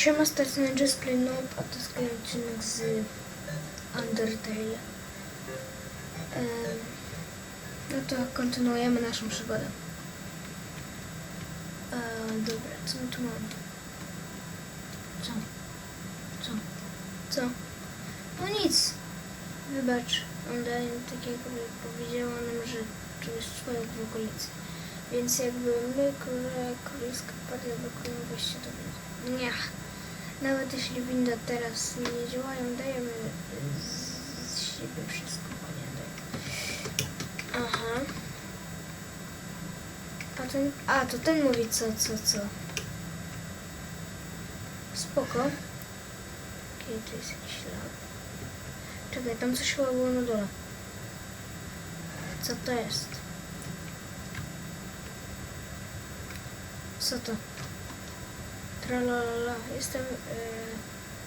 Siema, Stars Ninjas Play Noob, a to jest kolejny odcinek z Undertale. No to kontynuujemy naszą przygodę. E, dobra, co my tu mamy? Co? Co? Co? No nic. Wybacz, Undyne tak jakby powiedziała nam, że tu jest człowiek w okolicy. Więc jakby my, króle, królewska partia blokują wejście do windy. Nie. Nawet jeśli winda teraz nie działają, dajemy z, siebie wszystko, panie Aha. A ten, a to ten mówi co, co, co. Spoko. Okej, to jest jakiś ślad. Czekaj, tam coś chyba było na dole. Co to jest? Co to? Tralalala. Jestem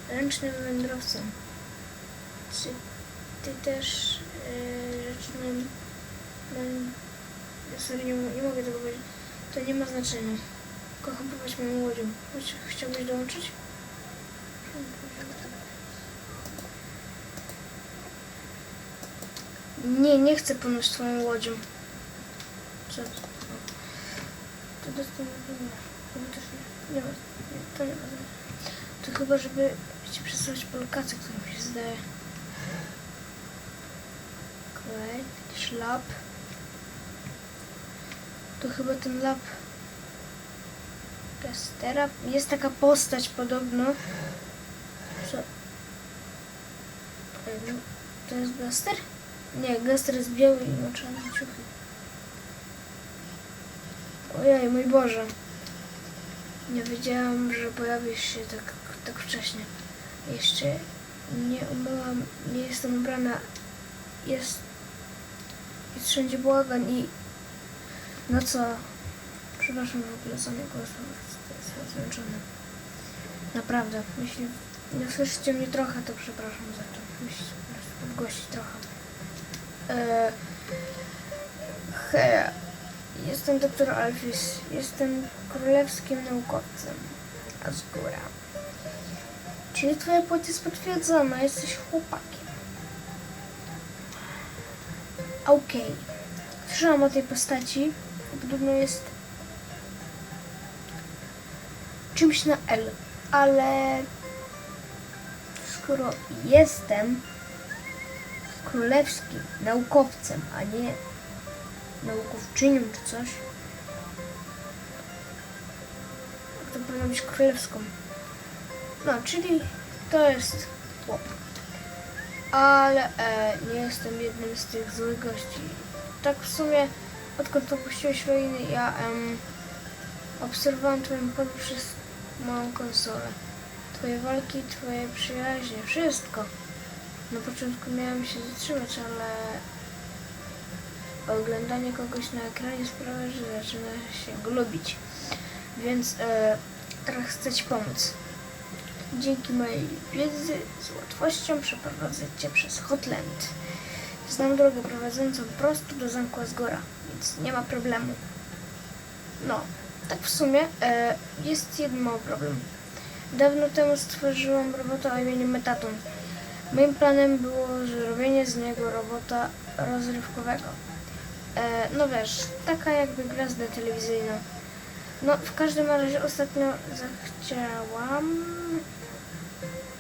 e, ręcznym wędrowcem. Czy ty też e, ręcznym węd... Sorry, nie, nie mogę tego powiedzieć. To nie ma znaczenia. Kocham pływać moją łodzią. Chciałbyś dołączyć? Nie, nie chcę płynąć twoją łodzią. Co? To dostanę nie. Chyba też nie. Nie ma. To nie ma. To chyba, żeby ci przesłać po lokacji, którą mi się zdaje. Okej, jakiś lab. To chyba ten lab Gastera. Jest taka postać podobno. Co? Em, To jest Gaster? Nie, Gaster jest biały i ma czarne ciuchy. Ojej, mój Boże. Nie wiedziałam, że pojawisz się tak, tak wcześnie. Jeszcze nie umyłam, nie jestem ubrana. Jest, jest wszędzie bałagan i... No co? Przepraszam w ogóle za mój głos, jestem zmęczony. Naprawdę, jeśli nie słyszycie mnie trochę, to przepraszam za to. Musicie podgłosić trochę. E, he, jestem doktor Alfis. Jestem królewskim naukowcem. A z góra. Czyli twoja płeć jest potwierdzona, jesteś chłopakiem. Okej. Słyszałam o tej postaci. Podobno jest czymś na L, ale skoro jestem królewskim naukowcem, a nie naukowczynią czy coś, to powinno być królewską. No, czyli to jest chłop. Ale e, nie jestem jednym z tych złych gości. Tak w sumie, odkąd opuściłeś ruiny, ja em, obserwowałam twoją podróż przez moją konsolę. Twoje walki, twoje przyjaźnie, wszystko. Na początku miałam się zatrzymać, ale oglądanie kogoś na ekranie sprawia, że zaczyna się go lubić. Więc e, teraz chcę Ci pomóc. Dzięki mojej wiedzy z łatwością przeprowadzę Cię przez Hotland. Znam drogę prowadzącą prosto do zamku Asgora, więc nie ma problemu. No, tak w sumie e, jest jeden mały problem. Dawno temu stworzyłam robota o imieniu Metaton. Moim planem było zrobienie z niego robota rozrywkowego. E, no wiesz, taka jakby gwiazda telewizyjna. No, w każdym razie ostatnio zachciałam,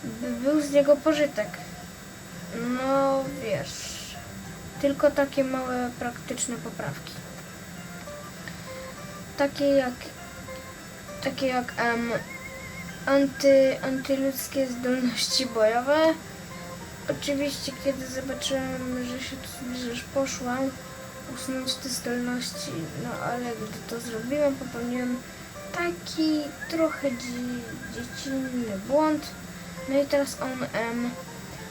by był z niego pożytek. No, wiesz, tylko takie małe, praktyczne poprawki. Takie jak, takie jak em, anty, antyludzkie zdolności bojowe. Oczywiście, kiedy zobaczyłam, że się tu zbliżasz, poszłam usunąć te zdolności, no ale gdy to zrobiłam, popełniłam taki trochę dzi- dziecinny błąd. No i teraz on em,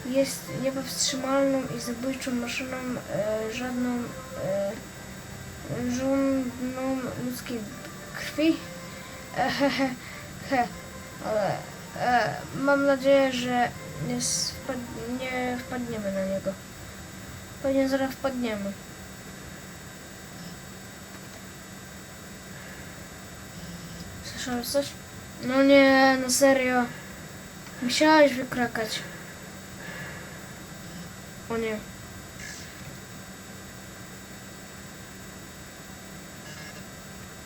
jest niepowstrzymalną i zabójczą maszyną, e, żadną e, żądną ludzkiej krwi. E, he, he, he. Ale e, mam nadzieję, że nie, spad, nie wpadniemy na niego. Pewnie zaraz wpadniemy. Słyszałeś coś? No nie, no serio. Musiałeś wykrakać. O nie.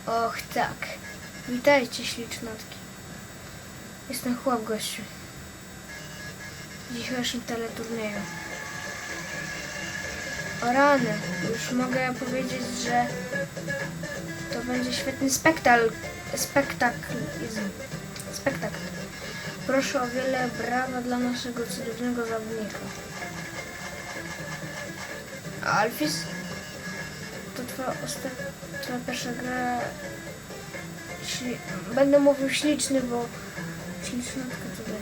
Och tak. Witajcie ślicznotki. Jestem chłop gościu. W dzisiejszym teleturnieju. O rany, już mogę powiedzieć, że to będzie świetny spektakl. Spektaklizm. Spektakl. Proszę o wiele brawa dla naszego cudownego zawodnika. Alfis? To twoja ostatnia, pierwsza gra. Będę mówił śliczny, bo ślicznotka tutaj.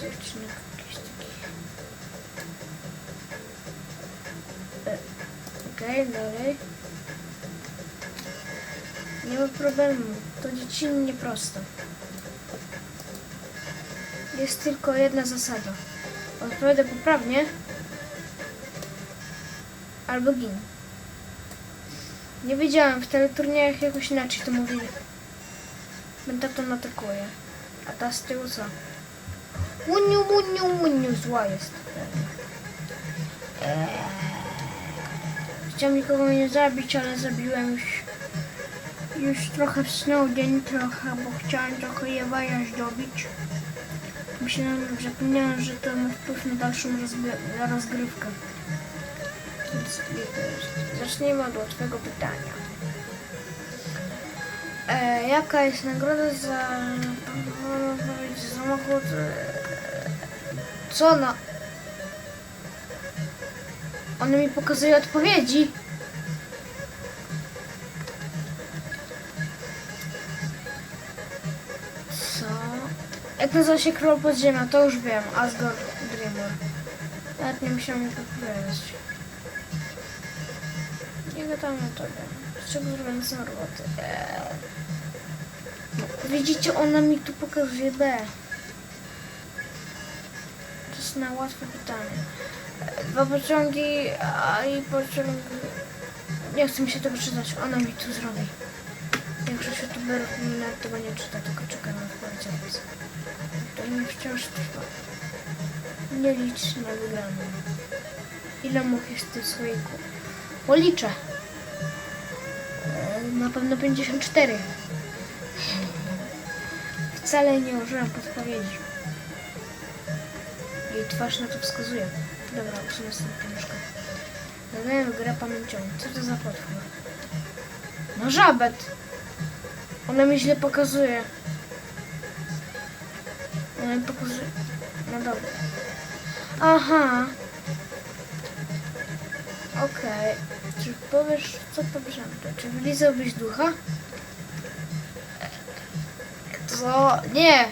Dziewczynek jakiś taki. E, Okej, dalej. Nie ma problemu. To dziecinnie prosto. Jest tylko jedna zasada. Odpowiadaj poprawnie. Albo gin. Nie wiedziałem, w teleturniejach jakoś inaczej to mówili. To atakuje. A ta z tyłu co? Muniu, muniu, muniu, zła jest. Eee. Chciałem nikogo nie zabić, ale zabiłem już. Już trochę wsnął dzień trochę, bo chciałem trochę Jewaja zdobić. Myślałem, zapomniałem, że to ma wpływ na dalszą rozgrywkę. Więc zacznijmy od łatwego pytania. E, jaka jest nagroda za samochód? E, co na? One mi pokazuje odpowiedzi. Jak nazywa się król podziemia, to już wiem. Asgard Dreamer. Nawet nie musiałem mi powiedzieć. Nie gadamy o tobie. Z czego zrobione są roboty? Eee. Widzicie, ona mi tu pokazuje B. To jest na łatwe pytanie. E, Dwa pociągi, a i pociąg... Nie chce mi się tego czytać, ona mi tu zrobi. Większość youtuberów tego nie czyta, tylko czeka na odpowiedź. To mi wciąż trwa. Nie licz na wygraną. Ile much jest w tym słoiku? Policzę. E, Na pewno 54. Wcale nie użyłem podpowiedzi. Jej twarz na to wskazuje. Dobra, usunę sobie pieniążkę. Dodajemy grę pamięcią. Co to za potwór? No żabet! Ona mi źle pokazuje. Ona mi pokazuje... No dobra. Aha. Okej. Czy powiesz, co pobierzemy? Czy wylizałbyś ducha? Co? Nie!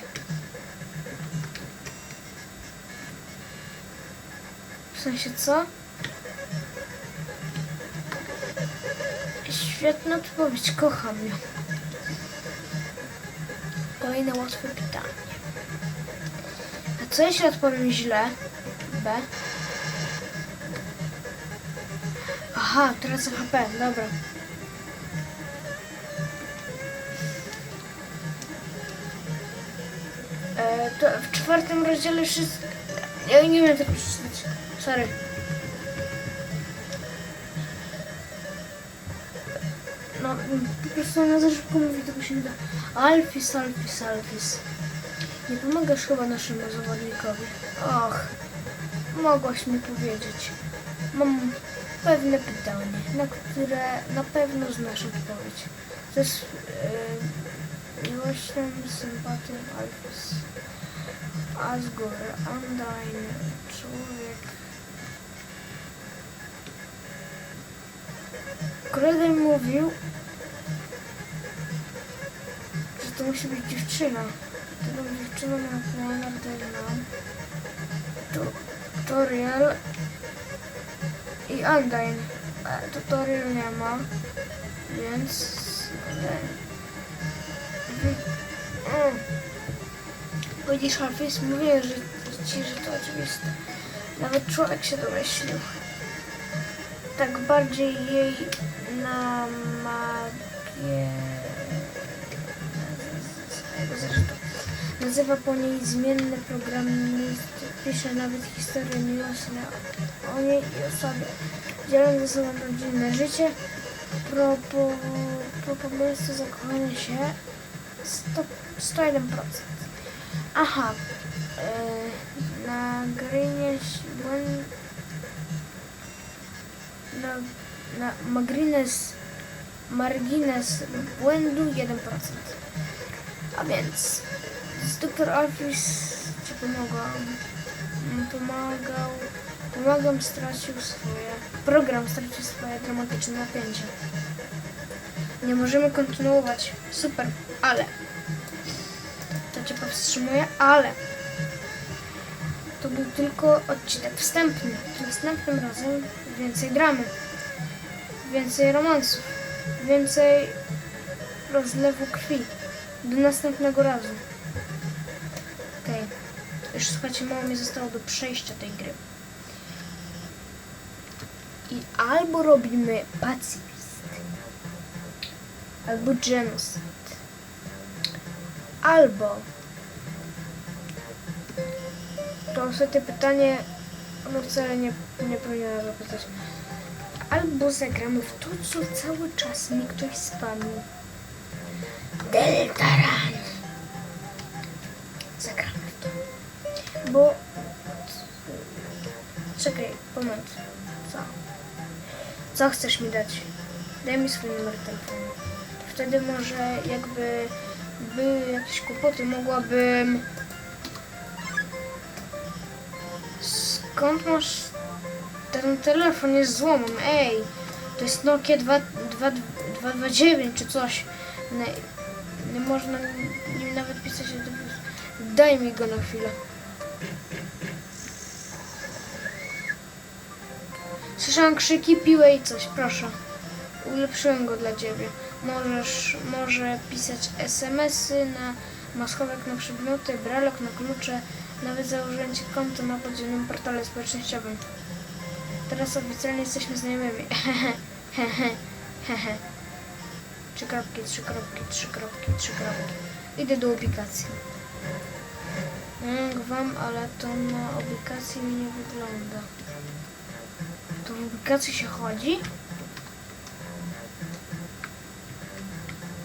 W sensie co? Świetna odpowiedź, kocham ją. Kolejne łatwe pytanie. A co jeśli odpowiem źle? B. Aha, teraz HP, dobra. E, to w czwartym rozdziale wszystko... Ja nie wiem tego przeczytać. Sorry. No, mm, po prostu ona za szybko mówi, tego się nie da. Alfis, Alfis, Alfis. Nie pomagasz chyba naszemu zawodnikowi. Och, mogłaś mi powiedzieć. Mam pewne pytanie, na które na pewno znasz odpowiedź. To jest yy, miłością, sympatią, Alfis. Asgore, Undyne, człowiek. Mi mówił, to musi być dziewczyna. Tego dziewczyna ma Leonardina, Tutorial i Undyne. E, Tutorial nie ma, więc... Widzisz, Alfis, mówię, że ci, że to oczywiste. Nawet człowiek się domyślił. Tak bardziej jej Nazywa po niej zmienny programist, pisze nawet historię miłosne o niej i o sobie. Dzielą ze sobą rodzinne życie. Propo, propo miejscu zakochania się 100, 101%. Aha, yy, na Grinie błęd... Na, na Magrines margines błędu 1%. A więc z Dr. Alfis ci pomogłam. Pomagał. Pomagam stracił swoje. Program stracił swoje dramatyczne napięcie. Nie możemy kontynuować. Super, ale. To cię powstrzymuje, ale. To był tylko odcinek wstępny. Następnym razem więcej dramy. Więcej romansów. Więcej rozlewu krwi. Do następnego razu. Już słuchajcie, mało mi zostało do przejścia tej gry. I albo robimy pacyfist, albo genocid, albo to ostatnie pytanie, ono wcale nie, nie powinno zapytać. Albo zagramy w to, co cały czas mi ktoś spamił. Deltaran. Bo... Czekaj, moment. Co? Co chcesz mi dać? Daj mi swój numer telefonu. Wtedy może jakby były jakieś kłopoty, mogłabym... Skąd masz ten telefon? Jest złomem, ej! To jest Nokia 2 2 229 czy coś. Nie, nie można nim nawet pisać. Daj mi go na chwilę. Słyszałam krzyki, piłę i coś, proszę. Ulepszyłem go dla ciebie. Możesz, może pisać SMS-y na maskowek na przedmioty, brelok na klucze, nawet założyłem ci konto na podziemnym portale społecznościowym. Teraz oficjalnie jesteśmy znajomymi. Trzy kropki, trzy kropki, trzy kropki, trzy kropki. Idę do aplikacji. Mm, wam, ale to na aplikacji mi nie wygląda. To w aplikacji się chodzi?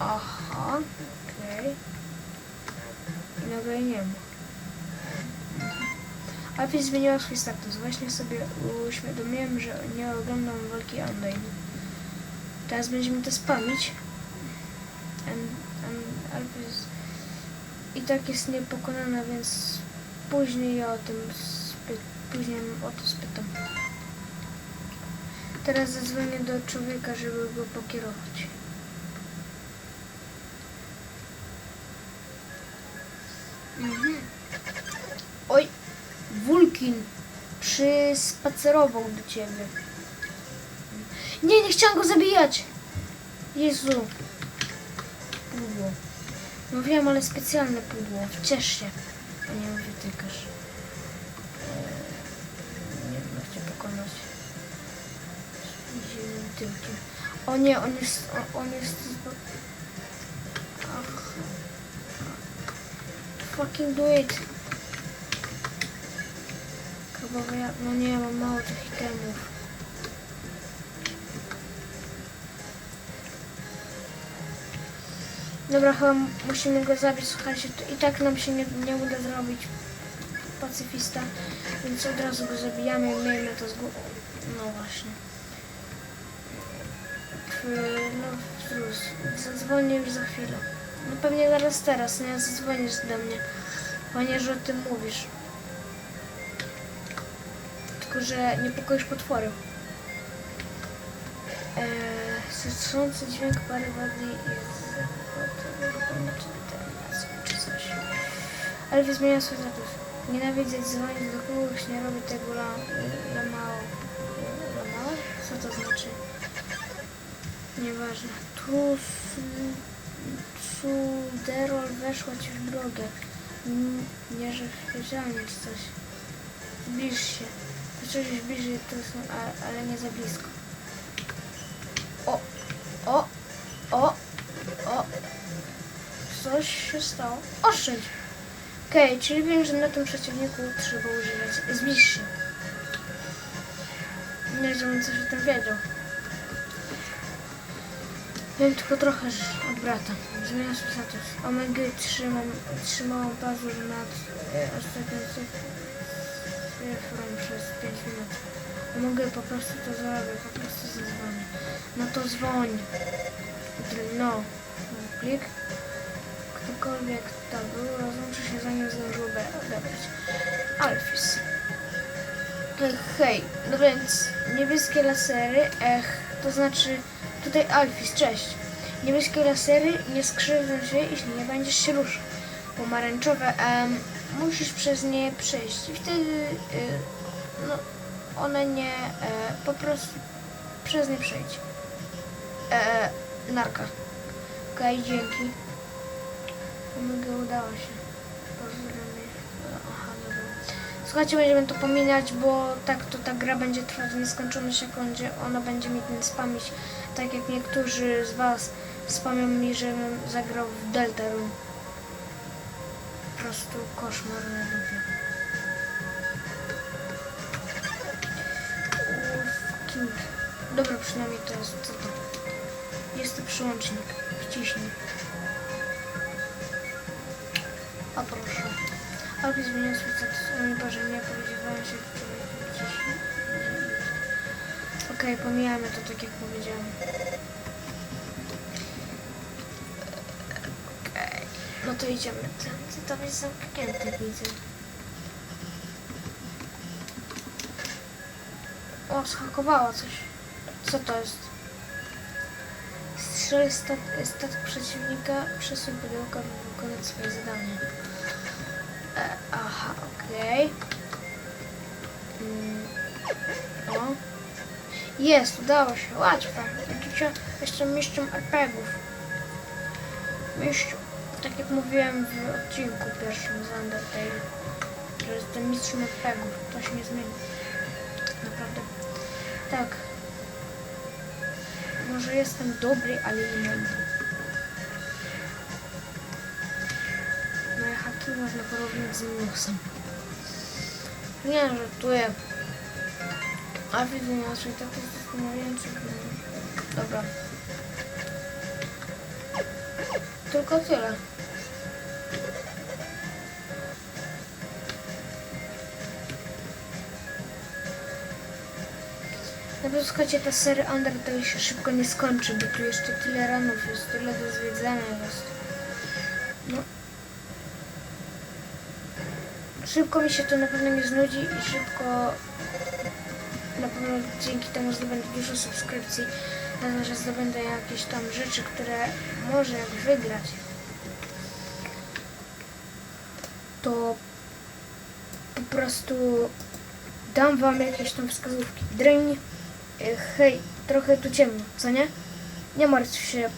Aha, okej. I nagle nie ma. Alfie zmieniła swój status. Właśnie sobie uświadomiłem, że nie oglądam walki online. Teraz będziemy to spamić. And, and Alfie i tak jest niepokonana, więc później ja o tym później o to spytam. Teraz zadzwonię do człowieka, żeby go pokierować. Mhm. Oj, Wulkin przyspacerował do ciebie. Nie, nie chciałam go zabijać. Jezu. No wiem, ale specjalne pudło. Ciesz się. A nie mówię tykasz. Eee, Nie wiem, cię pokonać. Zimnym tyłkiem. O nie, on jest... o- On jest... Ach. Fucking do it. Chyba ja... No nie, mam mało tych itemów. Dobra, chyba musimy go zabić, słuchajcie, to i tak nam się nie, nie uda zrobić pacyfista, więc od razu go zabijamy i miejmy to z głowy. No właśnie. No, plus, zadzwonię już za chwilę. No pewnie zaraz teraz, nie? Zadzwonisz do mnie, ponieważ o tym mówisz. Tylko, że niepokoisz potwory. Eee, dźwięk pary wody jest Ale zmienia swój status. Nienawidzę dzwonić do kogoś, nie robię tego la, la mało. La mało? Co to znaczy? Nieważne. Tu Suderol weszła ci w drogę. Nie, że wiedziałem jest coś. Zbliż się. Zacząłeś bliżej, to są, ale nie za blisko. O! O! O! O! Coś się stało. Oszczędź! Okej, czyli wiem, że na tym przeciwniku trzeba używać. Zbliż się. Nie, żebym coś o tym wiedział. Wiem tylko trochę od brata. Zmieniam swój status. Omega trzymam, trzymałam pazur nad e, ostatnią cyfrą przez 5 minut. Mogę po prostu to zrobić, po prostu zadzwonię. No to dzwoń. No. Klik. Ktokolwiek to był, rozłączy się zanim zdążył odebrać. Alfis. Ech, Hej, no więc niebieskie lasery, ech, to znaczy tutaj Alfis, cześć. Niebieskie lasery nie skrzywdzą się, jeśli nie będziesz się ruszał. Pomarańczowe, em, musisz przez nie przejść i wtedy, y, no, one nie, e, po prostu przez nie przejdź. E, narka. Okej, dzięki. Udało się. Pozdrawiam. Aha, dobra. Słuchajcie, będziemy to pominać, bo tak to ta gra będzie trwać w nieskończoność, jak będzie, ona będzie mi ten spamić. Tak jak niektórzy z Was spamią mi, żebym zagrał w Deltarune. Po prostu koszmar na. Uff, King. Dobra, przynajmniej to jest co to. Jest to przyłącznik. Wciśnij. Albo zmienił swój status. Boże, nie powiedziałem się gdzieś. Okej, pomijamy to tak jak powiedziałem. Okej, no to idziemy. Ty tam jest zamknięty, widzę. O, schakowało coś. Co to jest? Strzel stat statek przeciwnika, przesuń pudełko, by wykonać swoje zadanie. Okej. Mm, o. Jest, udało się, łatwo. Widzicie, jestem mistrzem RPGów. Mistrzu. Tak jak mówiłem w odcinku pierwszym z Undertale, że jestem mistrzem RPGów. To się nie zmieni. Naprawdę. Tak. Może jestem dobry, ale nie mam. Moje haki można porównać z minusem. Nie, żartuję. A widzę inaczej, tak jest zastanawiające. Dobra. Tylko tyle. No bo słuchajcie, ta seria Undertale się szybko nie skończy, bo tu jeszcze tyle ranów jest, tyle do zwiedzania jest. No. Szybko mi się to na pewno nie znudzi i szybko na pewno dzięki temu zdobędę dużo subskrypcji, dlatego że zdobędę jakieś tam rzeczy, które może jak wygrać, to po prostu dam wam jakieś tam wskazówki. Dreń, hej, trochę tu ciemno, co nie? Nie martw się.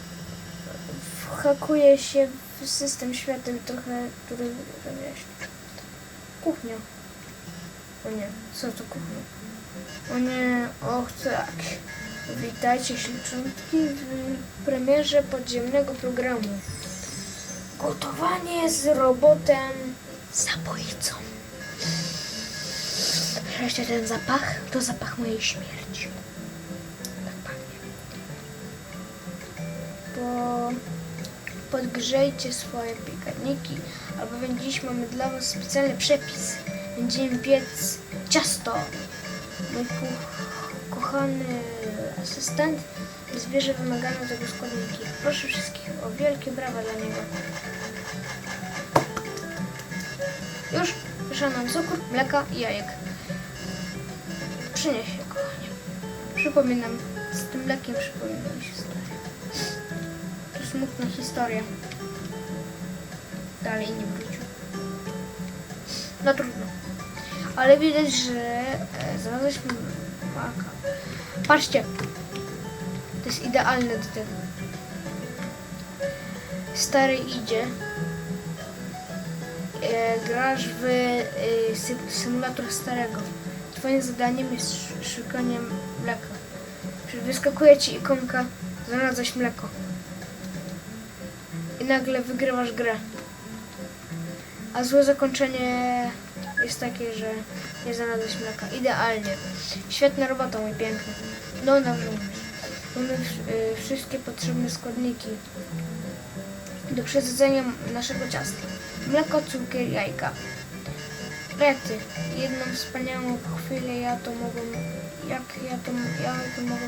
Whakuje się w system świateł trochę, który wyjaśni. Kuchnia. O nie, co to kuchnia? O nie, och tak. Witajcie śliczątki w premierze podziemnego programu. Gotowanie z robotem zabójcą. Słyszycie ten zapach? To zapach mojej śmierci. Tak pachnie. Bo podgrzejcie swoje piekarniki, albowiem dziś mamy dla Was specjalny przepis. Będziemy piec ciasto. Mój ko- kochany asystent zbierze wymagane tego składniki. Proszę wszystkich o wielkie brawa dla niego. Już nam cukór, mleka i jajek. Przynieś je, kochanie. Przypominam, z tym mlekiem przypomina mi się historia. To smutna historia. Dalej nie wrócił. No trudno. Ale widać, że e, znaleźliśmy maka. Patrzcie. To jest idealne do tego. Stary idzie. E, grasz w e, sy- symulator starego. Twoim zadaniem jest sz- szukanie mleka. Wyskakuje ci ikonka, znalazłeś mleko. I nagle wygrywasz grę. A złe zakończenie jest takie, że nie znalazłeś mleka. Idealnie. Świetna robota, mój piękny. No dobrze. Mamy y, wszystkie potrzebne składniki do przesadzenia naszego ciasta. Mleko, cukier, jajka. Rety. Jedną wspaniałą chwilę ja to mogę... Jak ja to, ja to mogę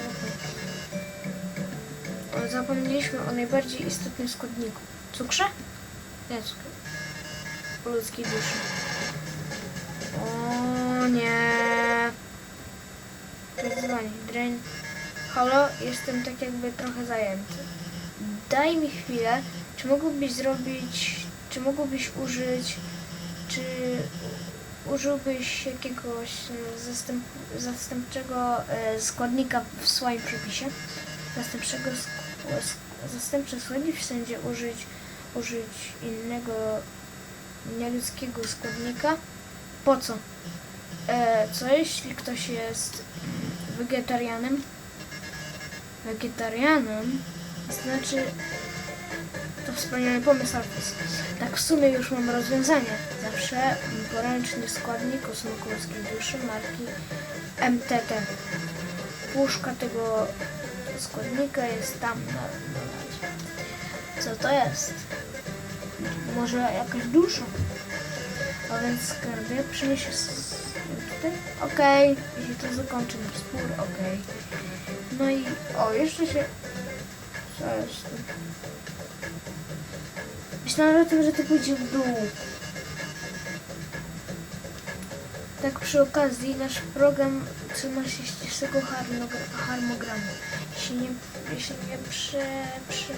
Zapomnieliśmy o najbardziej istotnym składniku. Cukrze? Nie. Ludzkiej duszy. O nie. Wyzwanie. Drain. Halo, jestem tak jakby trochę zajęty. Daj mi chwilę. Czy mógłbyś zrobić, czy mógłbyś użyć, czy użyłbyś jakiegoś zastęp, zastępczego e, składnika w swoim przepisie? Zastępczego sk- zastępczy składnik w sensie użyć, użyć innego nieludzkiego składnika. Po co? E, co jeśli ktoś jest mm, wegetarianem? Wegetarianem znaczy to wspaniały pomysł Alfis. Tak w sumie już mam rozwiązanie. Zawsze mm, poręczny składnik o smaku ludzkiej duszy marki MTT. Puszka tego składnika jest tam na dole. Co to jest? Może jakaś dusza? A więc skarbie przyniesie tutaj. Okej, jeśli to zakończy nasz spór, okej. No i o, jeszcze się. Co jest tu? Myślałem o tym, że to pójdzie w dół. Tak przy okazji nasz program trzyma się ścisłego harmogra- harmogramu. Jeśli nie, jeśli nie prze, przy,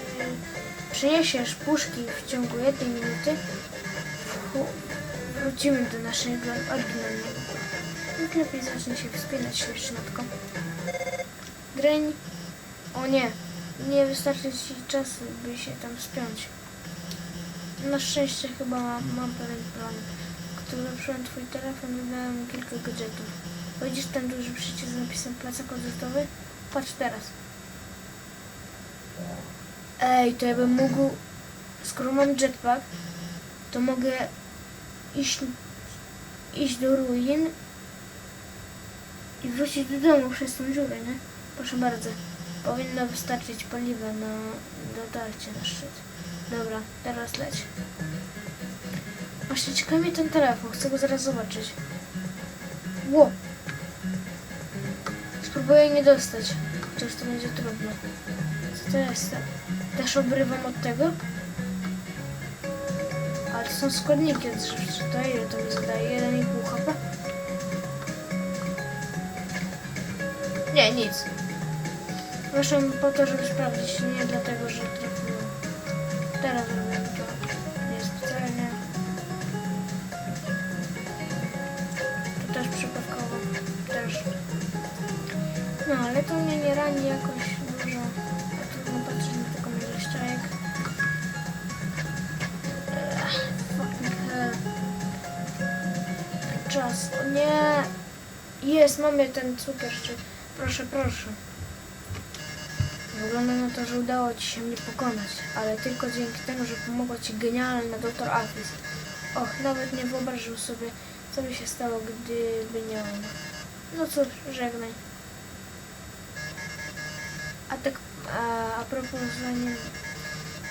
przyniesiesz puszki w ciągu jednej minuty, wrócimy do naszego oryginalnego. Nikt lepiej zacznie się wspinać śmiesznotko. Dreń. O nie, nie wystarczy ci czasu, by się tam spiąć. Na szczęście chyba mam, mam pewien plan. Gdy ulepszyłem twój telefon, dodałem kilka gadżetów. Widzisz ten duży przycisk z napisem plecak odrzutowy? Patrz teraz. Ej, to ja bym mógł... Skoro mam jetpack, to mogę iść, iść do ruin i wrócić do domu przez tą dziurę, nie? Proszę bardzo. Powinno wystarczyć paliwa na dotarcie na szczyt. Dobra, teraz leć. Właśnie ciekawi ten telefon, chcę go zaraz zobaczyć. Ło! Spróbuję nie dostać, chociaż to będzie trudno. Co to jest? Też obrywam od tego? Ale to są składniki odżywcze, to ile to mi zadaje? 1,5 HP? Nie, nic. Wyszłam po to, żeby sprawdzić, nie dlatego, że trafiłem. Teraz robię to niespecjalnie. To też przypadkowo. Też. No, ale to mnie nie rani jakoś Jest, mamy ten cukier. Proszę, proszę. Wygląda na to, że udało Ci się mnie pokonać, ale tylko dzięki temu, że pomogła Ci genialna doktor Alfis. Och, nawet nie wyobrażam sobie, co by się stało, gdyby nie ona. No cóż, żegnaj. A tak, a, a propos.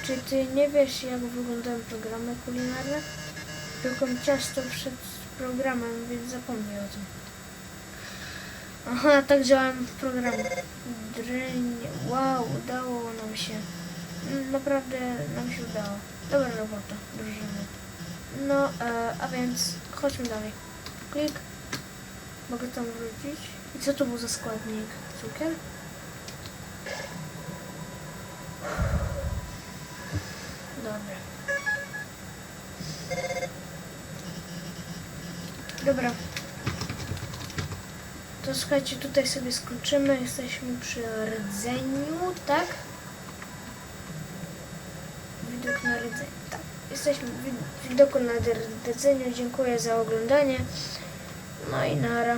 Czy Ty nie wiesz, jak wyglądają programy kulinarne? Piekłem ciasto przed programem, więc zapomnij o tym. Aha, tak działałem w programie. Dryń. Wow, udało nam się. Mm, Naprawdę nam się udało. Dobra robota, drużyny. No, e, a więc chodźmy dalej. Klik. Mogę tam wrócić. I co to był za składnik? Cukier? Dobra. Dobra. To słuchajcie, tutaj sobie skończymy. Jesteśmy przy rdzeniu, tak? Widok na rdzeniu, tak. Jesteśmy w wid- widoku na rdzeniu. Dziękuję za oglądanie. No i nara.